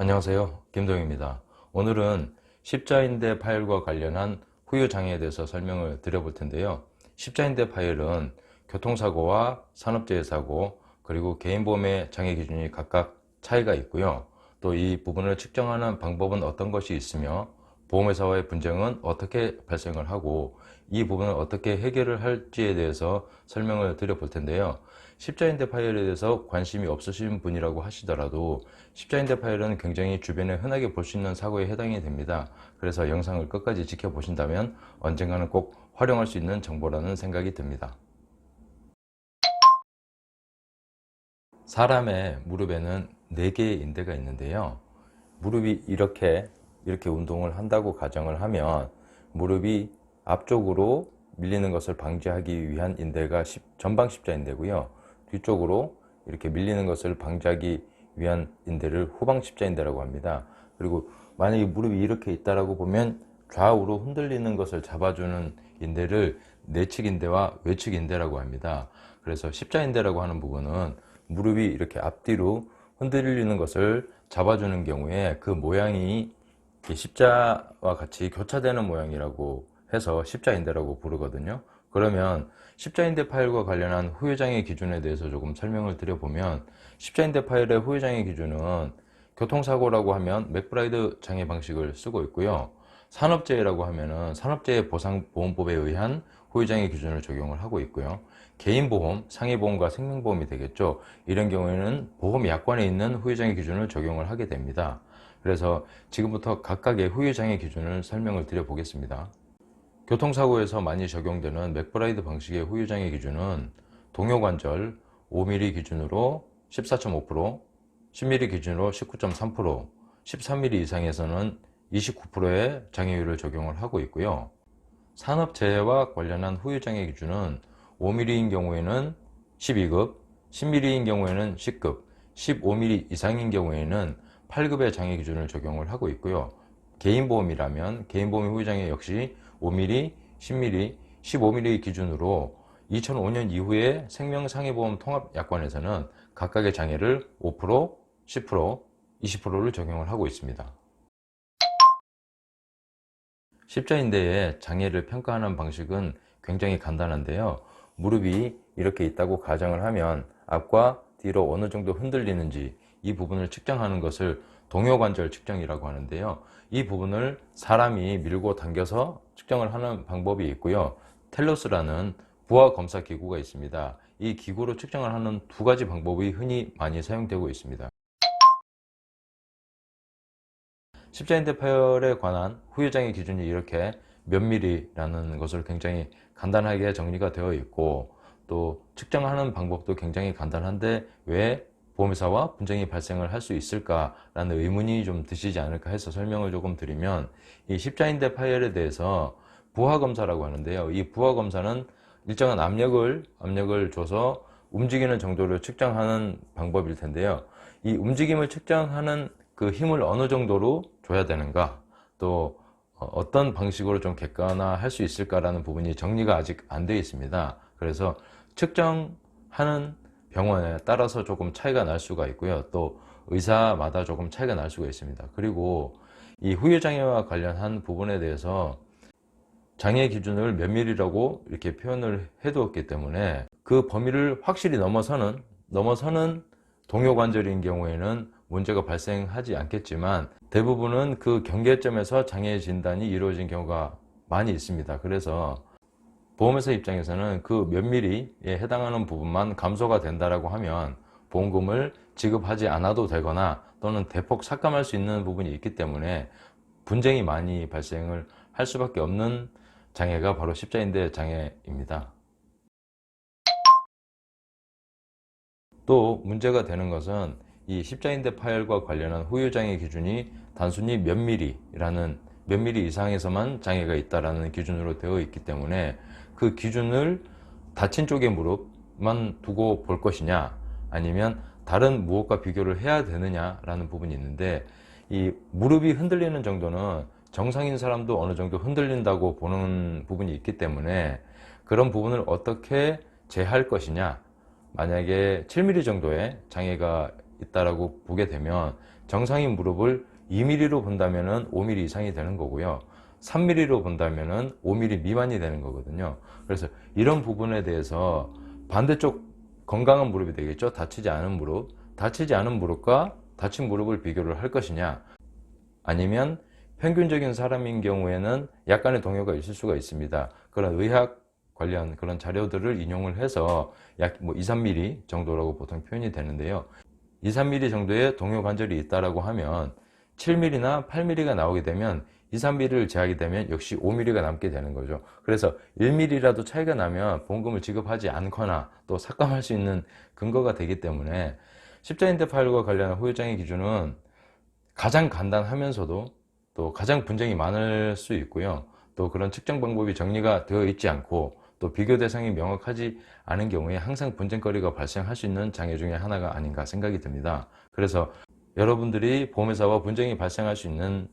안녕하세요. 김동입니다. 오늘은 십자인대 파열과 관련한 후유 장애에 대해서 설명을 드려볼 텐데요. 십자인대 파열은 교통사고와 산업재해 사고 그리고 개인보험의 장애 기준이 각각 차이가 있고요. 또 이 부분을 측정하는 방법은 어떤 것이 있으며 보험회사와의 분쟁은 어떻게 발생을 하고 이 부분을 어떻게 해결을 할지에 대해서 설명을 드려볼 텐데요 십자인대 파열에 대해서 관심이 없으신 분이라고 하시더라도 십자인대 파열은 굉장히 주변에 흔하게 볼 수 있는 사고에 해당이 됩니다. 그래서 영상을 끝까지 지켜보신다면 언젠가는 꼭 활용할 수 있는 정보라는 생각이 듭니다. 사람의 무릎에는 4개의 인대가 있는데요. 무릎이 이렇게 이렇게 운동을 한다고 가정을 하면 무릎이 앞쪽으로 밀리는 것을 방지하기 위한 인대가 전방 십자 인대고요. 뒤쪽으로 이렇게 밀리는 것을 방지하기 위한 인대를 후방 십자인대라고 합니다. 그리고 만약에 무릎이 이렇게 있다라고 보면 좌우로 흔들리는 것을 잡아주는 인대를 내측인대와 외측인대라고 합니다. 그래서 십자인대라고 하는 부분은 무릎이 이렇게 앞뒤로 흔들리는 것을 잡아주는 경우에 그 모양이 십자와 같이 교차되는 모양이라고 해서 십자인대라고 부르거든요. 그러면 십자인대 파일과 관련한 후유장애 기준에 대해서 조금 설명을 드려보면 십자인대 파일의 후유장애 기준은 교통사고라고 하면 맥브라이드 장애 방식을 쓰고 있고요. 산업재해라고 하면은 산업재해 보상보험법에 의한 후유장애 기준을 적용을 하고 있고요. 개인보험, 상해보험과 생명보험이 되겠죠. 이런 경우에는 보험 약관에 있는 후유장애 기준을 적용을 하게 됩니다. 그래서 지금부터 각각의 후유장애 기준을 설명을 드려 보겠습니다. 교통사고에서 많이 적용되는 맥브라이드 방식의 후유장애 기준은 동요관절 5mm 기준으로 14.5%, 10mm 기준으로 19.3%, 13mm 이상에서는 29%의 장애율을 적용을 하고 있고요. 산업재해와 관련한 후유장애 기준은 5mm인 경우에는 12급, 10mm인 경우에는 10급, 15mm 이상인 경우에는 8급의 장애 기준을 적용을 하고 있고요. 개인보험이라면 개인보험 후유장애 역시 5mm, 10mm, 15mm 기준으로 2005년 이후에 생명상해보험 통합약관에서는 각각의 장애를 5%, 10%, 20%를 적용을 하고 있습니다. 십자인대의 장애를 평가하는 방식은 굉장히 간단한데요. 무릎이 이렇게 있다고 가정을 하면 앞과 뒤로 어느 정도 흔들리는지 이 부분을 측정하는 것을 동요관절 측정이라고 하는데요. 이 부분을 사람이 밀고 당겨서 측정을 하는 방법이 있고요. 텔로스라는 부하 검사 기구가 있습니다. 이 기구로 측정을 하는 두 가지 방법이 흔히 많이 사용되고 있습니다. 십자인대 파열에 관한 후유장애 기준이 이렇게 몇 미리라는 것을 굉장히 간단하게 정리가 되어 있고 또 측정하는 방법도 굉장히 간단한데 왜 보험회사와 분쟁이 발생을 할 수 있을까라는 의문이 좀 드시지 않을까 해서 설명을 조금 드리면 이 십자인대 파열에 대해서 부하검사라고 하는데요. 이 부하검사는 일정한 압력을 압력을 줘서 움직이는 정도를 측정하는 방법일 텐데요. 이 움직임을 측정하는 그 힘을 어느 정도로 줘야 되는가 또 어떤 방식으로 좀 객관화할 수 있을까라는 부분이 정리가 아직 안 되어 있습니다. 그래서 측정하는 병원에 따라서 조금 차이가 날 수가 있고요. 또 의사마다 조금 차이가 날 수가 있습니다. 그리고 이 후유장애와 관련한 부분에 대해서 장애 기준을 몇 밀리라고 이렇게 표현을 해두었기 때문에 그 범위를 확실히 넘어서는 넘어서는 동요관절인 경우에는 문제가 발생하지 않겠지만 대부분은 그 경계점에서 장애 진단이 이루어진 경우가 많이 있습니다. 그래서 보험회사 입장에서는 그몇 미리에 해당하는 부분만 감소가 된다라고 하면 보험금을 지급하지 않아도 되거나 또는 대폭 삭감할 수 있는 부분이 있기 때문에 분쟁이 많이 발생을 할 수밖에 없는 장애가 바로 십자인대 장애입니다. 또 문제가 되는 것은 이 십자인대 파열과 관련한 후유장애 기준이 단순히 몇 미리 이상에서만 장애가 있다라는 기준으로 되어 있기 때문에 그 기준을 다친 쪽의 무릎만 두고 볼 것이냐 아니면 다른 무엇과 비교를 해야 되느냐라는 부분이 있는데 이 무릎이 흔들리는 정도는 정상인 사람도 어느 정도 흔들린다고 보는 부분이 있기 때문에 그런 부분을 어떻게 제할 것이냐 만약에 7mm 정도의 장애가 있다라고 보게 되면 정상인 무릎을 2mm로 본다면은 5mm 이상이 되는 거고요. 3mm로 본다면은 5mm 미만이 되는 거거든요. 그래서 이런 부분에 대해서 반대쪽 건강한 무릎이 되겠죠. 다치지 않은 무릎. 다치지 않은 무릎과 다친 무릎을 비교를 할 것이냐. 아니면 평균적인 사람인 경우에는 약간의 동요가 있을 수가 있습니다. 그런 의학 관련 그런 자료들을 인용을 해서 약 뭐 2, 3mm 정도라고 보통 표현이 되는데요. 2, 3mm 정도의 동요 관절이 있다라고 하면 7mm나 8mm가 나오게 되면 2, 3mm를 제하게 되면 역시 5mm가 남게 되는 거죠. 그래서 1mm라도 차이가 나면 보험금을 지급하지 않거나 또 삭감할 수 있는 근거가 되기 때문에 십자인대 파열과 관련한 후유장애 기준은 가장 간단하면서도 또 가장 분쟁이 많을 수 있고요. 또 그런 측정 방법이 정리가 되어 있지 않고 또 비교 대상이 명확하지 않은 경우에 항상 분쟁거리가 발생할 수 있는 장애 중에 하나가 아닌가 생각이 듭니다. 그래서 여러분들이 보험회사와 분쟁이 발생할 수 있는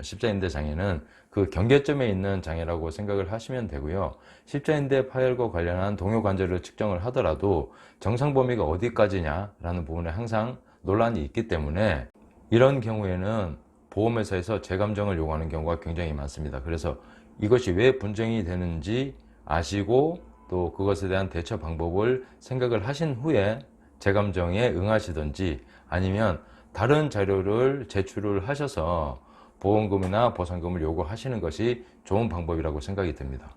십자인대 장애는 그 경계점에 있는 장애라고 생각을 하시면 되고요. 십자인대 파열과 관련한 동요 관절을 측정을 하더라도 정상 범위가 어디까지냐라는 부분에 항상 논란이 있기 때문에 이런 경우에는 보험회사에서 재감정을 요구하는 경우가 굉장히 많습니다. 그래서 이것이 왜 분쟁이 되는지 아시고 또 그것에 대한 대처 방법을 생각을 하신 후에 재감정에 응하시든지 아니면 다른 자료를 제출을 하셔서 보험금이나 보상금을 요구하시는 것이 좋은 방법이라고 생각이 듭니다.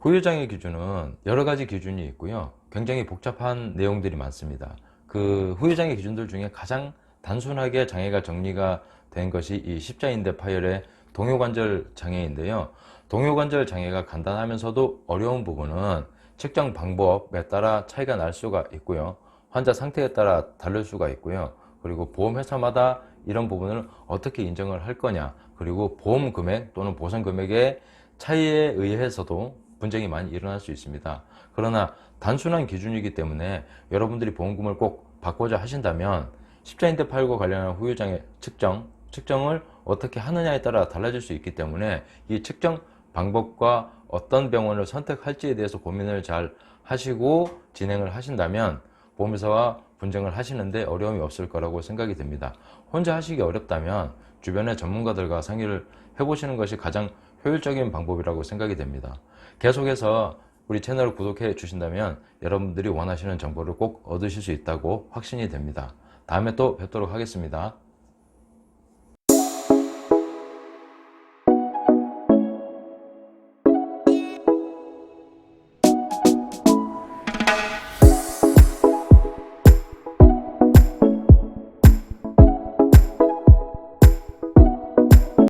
후유장애 기준은 여러 가지 기준이 있고요. 굉장히 복잡한 내용들이 많습니다. 그 후유장애 기준들 중에 가장 단순하게 장애가 정리가 된 것이 이 십자인대 파열의 동요관절 장애인데요. 동요관절 장애가 간단하면서도 어려운 부분은 측정 방법에 따라 차이가 날 수가 있고요. 환자 상태에 따라 다를 수가 있고요. 그리고 보험회사마다 이런 부분을 어떻게 인정을 할 거냐 그리고 보험 금액 또는 보상 금액의 차이에 의해서도 분쟁이 많이 일어날 수 있습니다. 그러나 단순한 기준이기 때문에 여러분들이 보험금을 꼭 받고자 하신다면 십자인대 파열과 관련한 후유장애 측정, 측정을 어떻게 하느냐에 따라 달라질 수 있기 때문에 이 측정 방법과 어떤 병원을 선택할지에 대해서 고민을 잘 하시고 진행을 하신다면 보험회사와 분쟁을 하시는데 어려움이 없을 거라고 생각이 듭니다. 혼자 하시기 어렵다면 주변의 전문가들과 상의를 해보시는 것이 가장 효율적인 방법이라고 생각이 됩니다. 계속해서 우리 채널을 구독해 주신다면 여러분들이 원하시는 정보를 꼭 얻으실 수 있다고 확신이 됩니다. 다음에 또 뵙도록 하겠습니다.